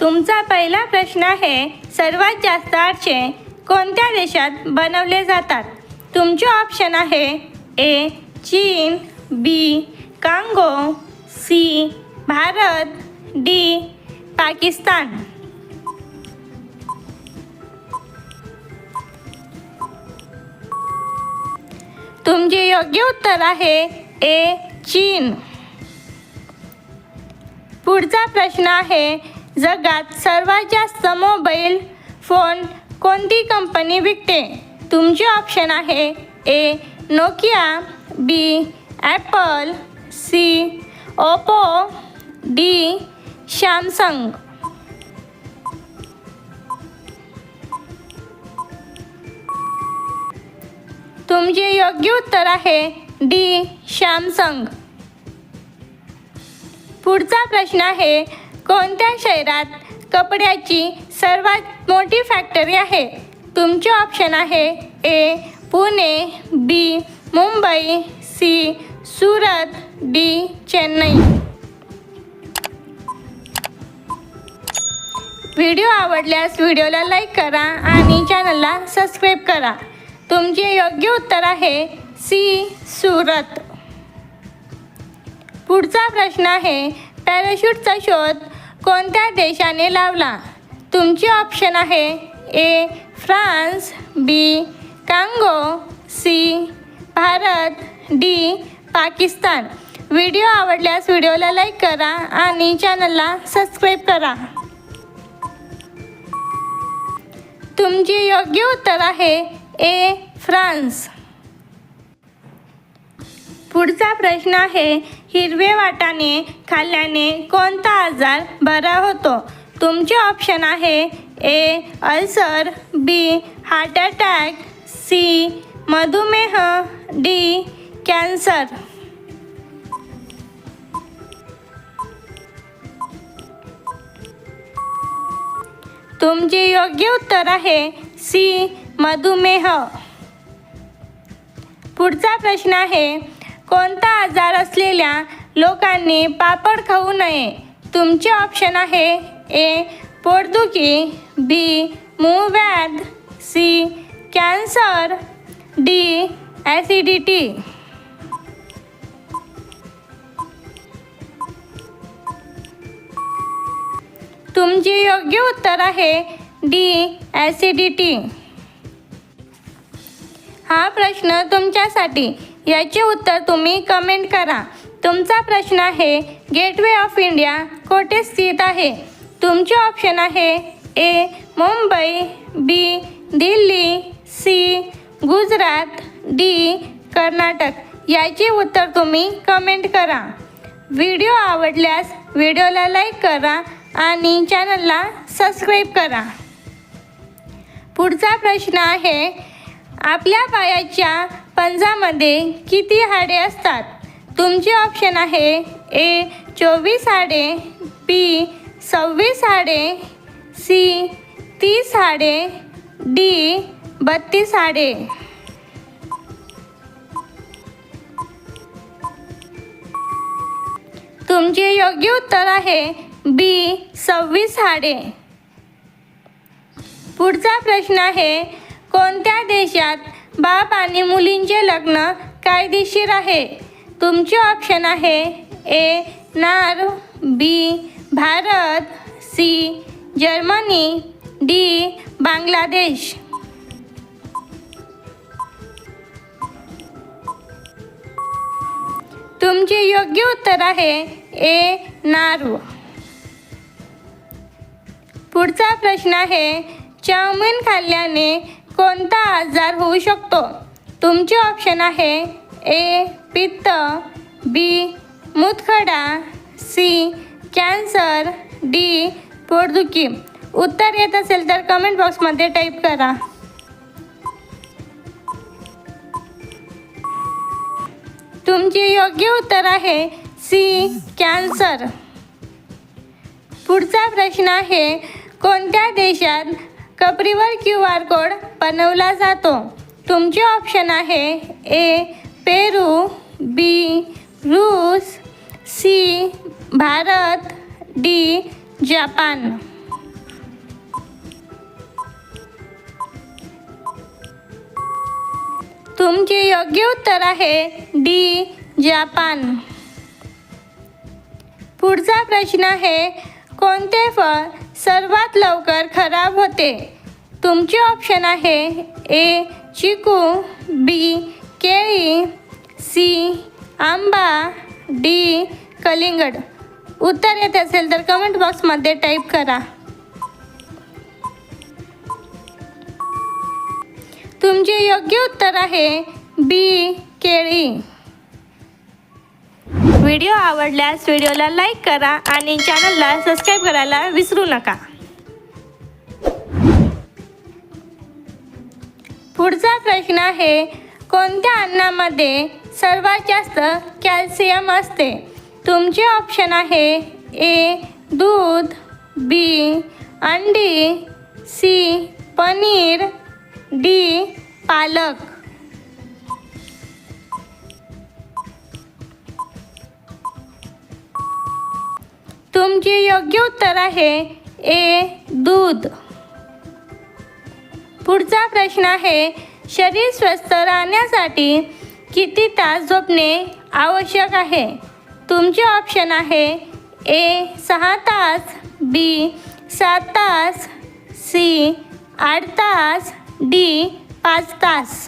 तुमचा पहिला प्रश्न आहे सर्वात जास्त आरसे कोणत्या देशात बनवले जातात? तुमचे ऑप्शन आहे ए चीन B Congo C Bharat D Pakistan. तुमचे योग्य उत्तर आहे ए चीन. पुढचा प्रश्न आहे जगात सर्वात जास्त मोबाईल फोन कोणती कंपनी विकते? तुमचे ऑप्शन आहे A Nokia B Apple C Oppo D Samsung तुमचे योग्य उत्तर आहे डी सॅमसंग पुढचा प्रश्न आहे कोणत्या शहरात कपड्याची सर्वात मोठी फॅक्टरी आहे? तुमचे ऑप्शन आहे A Pune B Mumbai C Surat D Chennai. Video आवडल्यास व्हिडिओला लाईक करा आणि चॅनलला सबस्क्राईब करा. तुमचे योग्य उत्तर आहे सी सुरत. पुढचा प्रश्न आहे पॅराशूटचा शोध कोणत्या देशाने लावला? तुमचे ऑप्शन आहे A France B Congo C Bharat D Pakistan. Video आवडल्यास व्हिडिओला लाईक करा आणि चॅनलला सबस्क्राईब करा. तुमचे योग्य उत्तर आहे ए फ्रान्स. पुढचा प्रश्न आहे हिरवे वाटाणे खाल्ल्याने कोणता आजार बरा होतो? तुमचे ऑप्शन आहे A ulcer B heart attack C मधुमेह डी कॅन्सर तुमचे योग्य उत्तर आहे सी मधुमेह. पुढचा प्रश्न आहे कोणता आजार असलेल्या लोकांनी पापड खाऊ नये. तुमचे ऑप्शन आहे ए पोटदुखी बी मूव्याध सी कॅन्सर डी ॲसिडिटी. तुमचे योग्य उत्तर आहे डी ॲसिडिटी. हा प्रश्न तुमच्यासाठी याचे उत्तर तुम्ही कमेंट करा. तुमचा प्रश्न आहे गेटवे ऑफ इंडिया कोठे स्थित आहे? तुमचे ऑप्शन आहे A Mumbai B Delhi C Gujarat D Karnataka. याचे उत्तर तुम्ही कमेंट करा. व्हिडिओ आवडल्यास व्हिडिओला लाईक करा आणि चॅनलला सबस्क्राईब करा. पुढचा प्रश्न आहे आपल्या पायाच्या पंजामध्ये किती हाडे असतात? तुमचे ऑप्शन आहे ए चोवीस हाडे बी सव्वीस हाडे सी तीस हाडे डी बत्तीस हाडे. तुमचे योग्य उत्तर आहे बी सव्वीस हाडे. पुढचा प्रश्न आहे कोणत्या देशात बाप आणि मुलींचे लग्न कायदेशीर आहे. तुमचे ऑप्शन आहे ए नार B Bharat C Germany D Bangladesh. तुमचे योग्य उत्तर आहे ए नारू. पुढचा प्रश्न आहे चाऊमिन खाल्ल्याने कोणता आजार होऊ शकतो? तुमचे ऑप्शन आहे ए पित्त बी मूतखडा सी कॅन्सर डी पोटदुखी. उत्तर येत असेल तर कमेंट बॉक्समध्ये टाईप करा. तुमचे योग्य उत्तर आहे सी कॅन्सर पुढचा प्रश्न आहे कोणत्या देशात कपरीवर क्यू आर कोड बनवला जातो. तुमचे ऑप्शन आहे ए पेरू बी रूस सी भारत डी जापान. तुमचे योग्य उत्तर आहे डी जापान. पुढचा प्रश्न आहे कोणते फळ सर्वात लवकर खराब होते? तुमचे ऑप्शन आहे ए चिकू बी केळी सी आंबा डी कलिंगड. उत्तर येत असेल तर कमेंट बॉक्समध्ये टाईप करा. तुमचे योग्य उत्तर आहे बी केळी. व्हिडिओ आवडल्यास व्हिडिओला लाईक करा आणि चॅनलला सबस्क्राईब करायला विसरू नका. पुढचा प्रश्न आहे कोणत्या अन्नामध्ये सर्वात जास्त कॅल्शियम असते? तुमचे ऑप्शन आहे ए दूध बी अंडी सी पनीर डी पालक. तुमचे योग्य उत्तर आहे ए दूध. पुढचा प्रश्न आहे शरीर स्वस्थ राहण्यासाठी किती तास झोपणे आवश्यक आहे? तुमचे ऑप्शन आहे ए सहा तास बी सात तास सी आठ तास डी पाच तास.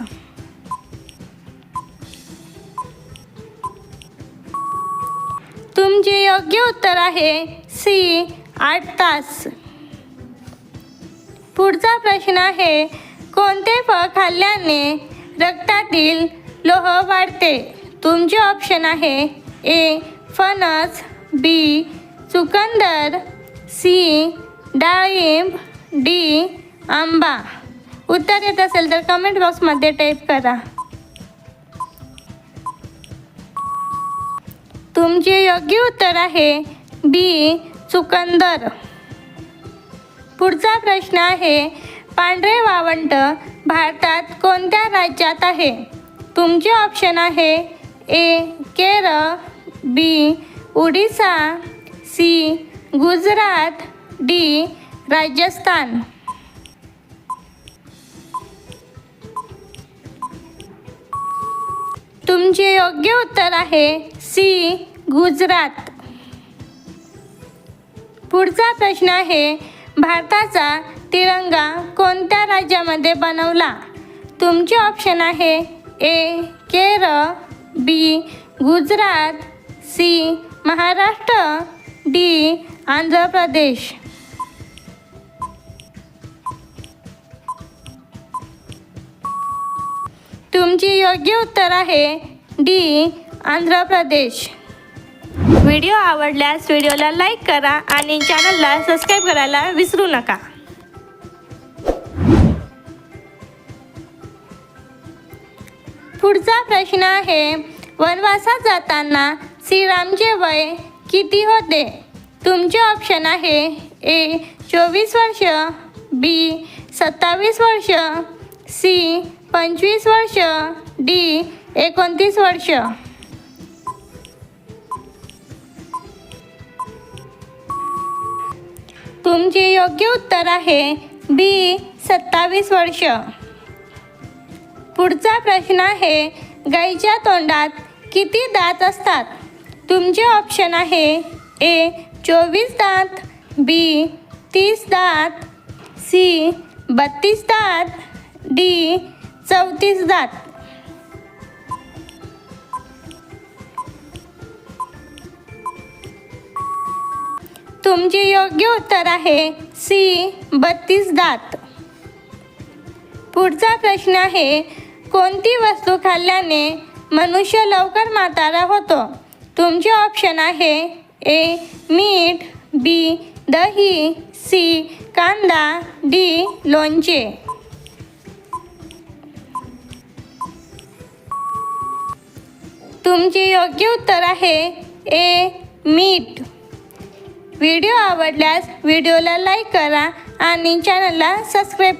तुमचे योग्य उत्तर आहे सी आठ तास. पुढचा प्रश्न आहे कोणते फळ खाल्ल्याने रक्तातील लोह वाढते? तुमचे ऑप्शन आहे ए फणस बी चुकंदर सी डाळिंब डी आंबा. उत्तर येत असेल तर कमेंट बॉक्समध्ये टाईप करा. तुमचे योग्य उत्तर आहे बी चुकंदर. पुढचा प्रश्न आहे पांढरे वावंट भारतात कोणत्या राज्यात आहे? तुमचे ऑप्शन आहे A Kerala B Odisha C Gujarat D Rajasthan. तुमचे योग्य उत्तर आहे सी गुजरात. पुढचा प्रश्न आहे भारताचा तिरंगा कोणत्या राज्यामध्ये बनवला? तुमचे ऑप्शन आहे A Kerala B Gujarat C Maharashtra D Andhra Pradesh. तुमची योग्य उत्तर आहे डी आंध्र प्रदेश. व्हिडिओ आवडल्यास व्हिडिओला लाईक करा आणि चॅनलला सबस्क्राईब करायला विसरू नका. पुढचा प्रश्न आहे वनवासात जाताना श्रीरामचे वय किती होते? तुमचे ऑप्शन आहे ए चोवीस वर्ष बी सत्तावीस वर्ष सी पंचवीस वर्ष डी एकोणतीस वर्ष. तुमचे योग्य उत्तर आहे बी सत्तावीस वर्ष. पुढचा प्रश्न आहे गाईच्या तोंडात किती दात असतात? तुमचे ऑप्शन आहे ए चोवीस दात बी तीस दात सी बत्तीस दात डी चौतीस दात. तुमचे योग्य उत्तर आहे. सी बत्तीस दात. पुढचा प्रश्न आहे कोणती वस्तू खाल्ल्याने मनुष्य लवकर म्हातारा होतो? तुमचे ऑप्शन आहे ए मीठ बी दही सी कांदा डी लोणचे. तुमचे योग्य उत्तर आहे ए मीठ. व्हिडिओ आवडल्यास व्हिडिओला लाईक करा आणि चॅनलला सबस्क्राईब